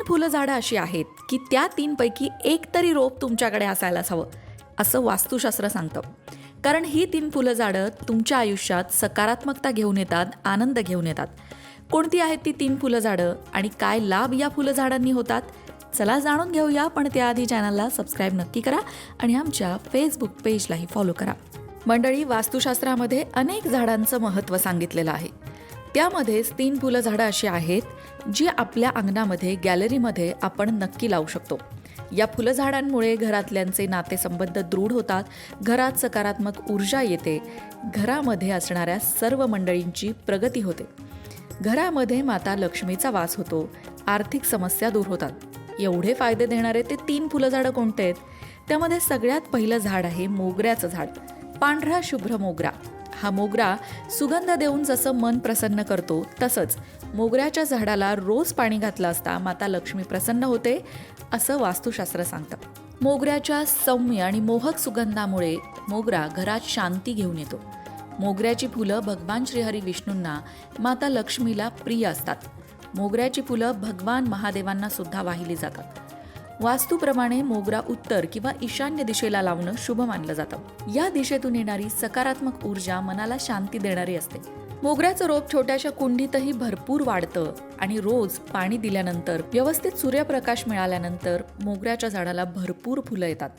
तीन फुलं झाडं अशी आहेत की त्या तीनपैकी एक तरी रोप तुमच्याकडे असायलाच हवं असं वास्तुशास्त्र सांगतं. कारण ही तीन फुलं झाडं तुमच्या आयुष्यात सकारात्मकता घेऊन येतात आनंद घेऊन येतात. कोणती आहेत ती तीन फुलं झाडं आणि काय लाभ या फुलं झाडांनी होतात? चला जाणून घेऊया पण त्याआधी चॅनलला सबस्क्राईब नक्की करा आणि आमच्या फेसबुक पेजलाही फॉलो करा. मंडळी वास्तुशास्त्रामध्ये अनेक झाडांचं महत्त्व सांगितलेलं आहे. त्यामध्येच तीन फुलं झाडं अशी आहेत जी आपल्या अंगणामध्ये गॅलरीमध्ये आपण नक्की लावू शकतो. या फुलझाडांमुळे घरातल्यांचे नातेसंबंध दृढ होतात घरात सकारात्मक ऊर्जा येते घरामध्ये असणाऱ्या सर्व मंडळींची प्रगती होते. घरामध्ये माता लक्ष्मीचा वास होतो आर्थिक समस्या दूर होतात. एवढे फायदे देणारे ते तीन फुलझाडं कोणते आहेत? त्यामध्ये सगळ्यात पहिलं झाड आहे मोगऱ्याचं झाड. पांढरा शुभ्र मोगरा. हा मोगरा सुगंध देऊन जसं मन प्रसन्न करतो तसंच मोगऱ्याच्या झाडाला रोज पाणी घातलं असता माता लक्ष्मी प्रसन्न होते असं वास्तुशास्त्र सांगतं. मोगऱ्याच्या सौम्य आणि मोहक सुगंधामुळे मोगरा घरात शांती घेऊन येतो. मोगऱ्याची फुलं भगवान श्रीहरी विष्णूंना माता लक्ष्मीला प्रिय असतात. मोगऱ्याची फुलं भगवान महादेवांना सुद्धा वाहिली जातात. वास्तूप्रमाणे मोगरा उत्तर किंवा ईशान्य दिशेला लावणं शुभ मानलं जातं. या दिशेतून येणारी सकारात्मक ऊर्जा मनाला शांती देणारी असते. मोगऱ्याचं रोप छोट्याशा कुंडीतही भरपूर वाढतं आणि रोज पाणी दिल्यानंतर व्यवस्थित सूर्यप्रकाश मिळाल्यानंतर मोगऱ्याच्या झाडाला भरपूर फुलं येतात.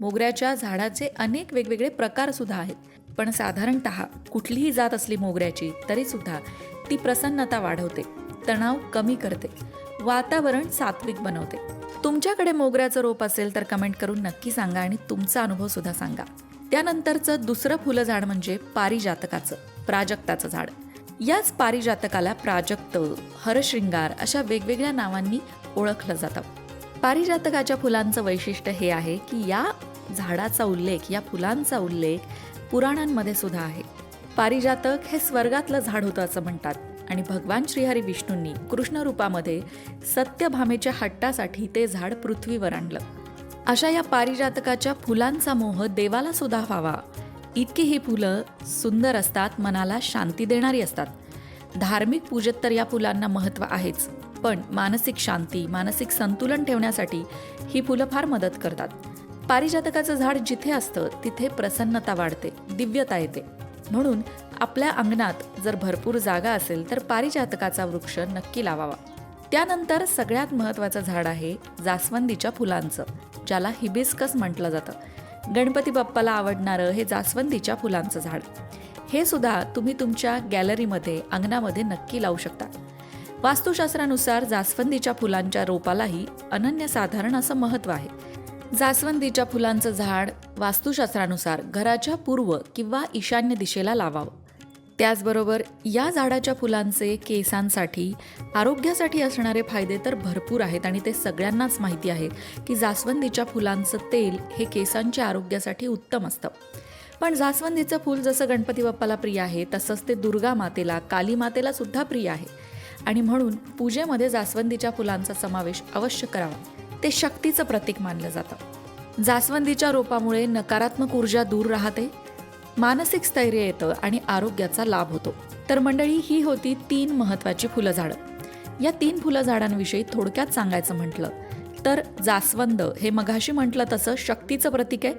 मोगऱ्याच्या झाडाचे अनेक वेगवेगळे प्रकार सुद्धा आहेत. पण साधारणत कुठलीही जात असली मोगऱ्याची तरी सुद्धा ती प्रसन्नता वाढवते तणाव कमी करते वातावरण सात्विक बनवते. तुमच्याकडे मोगऱ्याचं रोप असेल तर कमेंट करून नक्की सांगा आणि तुमचा अनुभव सुद्धा सांगा. त्यानंतरचं दुसरं फुलं झाड म्हणजे पारिजातकाचं प्राजक्ताचं झाड. याच पारिजातकाला प्राजक्त हरशृंगार अशा वेगवेगळ्या नावांनी ओळखलं जातं. पारिजातकाच्या फुलांचं वैशिष्ट्य हे आहे की या झाडाचा उल्लेख या फुलांचा उल्लेख पुराणांमध्ये सुद्धा आहे. पारिजातक हे स्वर्गातलं झाड होतं असं म्हणतात. आणि भगवान श्रीहरी विष्णूंनी कृष्ण रूपामध्ये सत्यभामेच्या हट्टासाठी ते झाड पृथ्वीवर आणलं. अशा या पारिजातकाच्या फुलांचा मोह देवाला सुद्धा व्हावा इतकी ही फुलं सुंदर असतात मनाला शांती देणारी असतात. धार्मिक पूजेत तर या फुलांना महत्त्व आहेच पण मानसिक शांती मानसिक संतुलन ठेवण्यासाठी ही फुलं फार मदत करतात. पारिजातकाचं झाड जिथे असतं तिथे प्रसन्नता वाढते दिव्यता येते. म्हणून आपल्या अंगणात जर भरपूर जागा असेल तर पारिजातकाचा वृक्ष नक्की लावावा. त्यानंतर सगळ्यात महत्त्वाचं झाड आहे जास्वंदीच्या फुलांचं ज्याला हिबिस्कस म्हटलं जातं. गणपती बाप्पाला आवडणारं हे जास्वंदीच्या फुलांचं झाड. हे सुद्धा तुम्ही तुमच्या गॅलरीमध्ये अंगणामध्ये नक्की लावू शकता. वास्तुशास्त्रानुसार जास्वंदीच्या फुलांच्या रोपालाही अनन्यसाधारण असं महत्त्व आहे. जास्वंदीच्या फुलांचं झाड वास्तुशास्त्रानुसार घराच्या पूर्व किंवा ईशान्य दिशेला लावावं. त्याचबरोबर या झाडाच्या फुलांचे केसांसाठी आरोग्यासाठी असणारे फायदे तर भरपूर आहेत आणि ते सगळ्यांनाच माहिती आहे की जास्वंदीच्या फुलांचं तेल हे केसांच्या आरोग्यासाठी उत्तम असतं. पण जास्वंदीचं फूल जसं गणपती बाप्पाला प्रिय आहे तसंच ते दुर्गा मातेला काली मातेला सुद्धा प्रिय आहे. आणि म्हणून पूजेमध्ये जास्वंदीच्या फुलांचा समावेश अवश्य करावा. ते शक्तीचं प्रतीक मानलं जातं. जास्वंदीच्या रोपामुळे नकारात्मक ऊर्जा दूर राहते मानसिक स्थैर्य येतं आणि आरोग्याचा लाभ होतो. तर मंडळी ही होती तीन महत्त्वाची फुलं झाडं या तीन फुलं झाडांविषयी थोडक्यात सांगायचं म्हटलं तर जास्वंद हे मघाशी म्हटलं तसं शक्तीचं प्रतीक आहे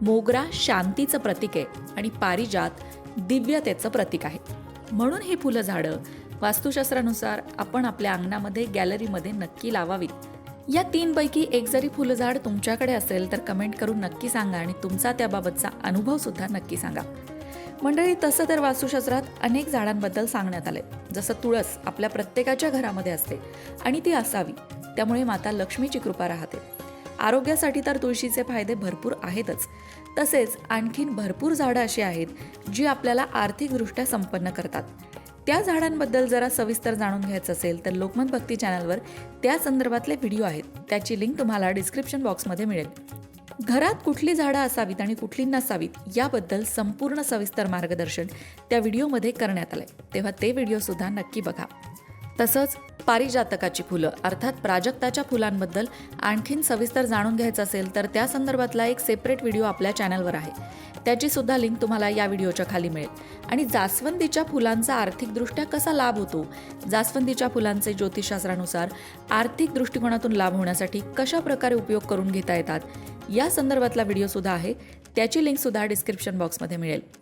मोगरा शांतीचं प्रतीक आहे आणि पारिजात दिव्यतेचं प्रतीक आहे. म्हणून ही फुलं झाडं वास्तुशास्त्रानुसार आपण आपल्या अंगणामध्ये गॅलरीमध्ये नक्की लावावीत. या तीनपैकी एक जरी फुलझाड तुमच्याकडे असेल तर कमेंट करून नक्की सांगा आणि तुमचा त्याबाबतचा अनुभव सुद्धा नक्की सांगा. मंडळी तसं तर वास्तुशास्त्रात अनेक झाडांबद्दल सांगण्यात आले जसं तुळस आपल्या प्रत्येकाच्या घरामध्ये असते आणि ती असावी. त्यामुळे माता लक्ष्मीची कृपा राहते. आरोग्यासाठी तर तुळशीचे फायदे भरपूर आहेतच. तसेच आणखीन भरपूर झाडं अशी आहेत जी आपल्याला आर्थिकदृष्ट्या संपन्न करतात. त्या झाडांबद्दल जरा सविस्तर जाणून घ्यायचं असेल तर लोकमत भक्ती चॅनलवर त्या संदर्भातले व्हिडिओ आहेत. त्याची लिंक तुम्हाला डिस्क्रिप्शन बॉक्समध्ये मिळेल. घरात कुठली झाडं असावीत आणि कुठली नसावीत याबद्दल संपूर्ण सविस्तर मार्गदर्शन त्या व्हिडिओमध्ये करण्यात आलंय. तेव्हा ते व्हिडिओसुद्धा नक्की बघा. तसंच पारिजातकाची फुलं अर्थात प्राजक्ताच्या फुलांबद्दल आणखीन सविस्तर जाणून घ्यायचं असेल तर त्या संदर्भातला एक सेपरेट व्हिडिओ आपल्या चॅनलवर आहे. त्याची सुद्धा लिंक तुम्हाला या व्हिडिओच्या खाली मिळेल. आणि जास्वंदीच्या फुलांचा आर्थिकदृष्ट्या कसा लाभ होतो? जास्वंदीच्या फुलांचे ज्योतिषशास्त्रानुसार आर्थिक दृष्टिकोनातून लाभ होण्यासाठी कशा प्रकारे उपयोग करून घेता येतात? या संदर्भातला व्हिडिओ सुद्धा आहे. त्याची लिंक सुद्धा डिस्क्रिप्शन बॉक्समध्ये मिळेल.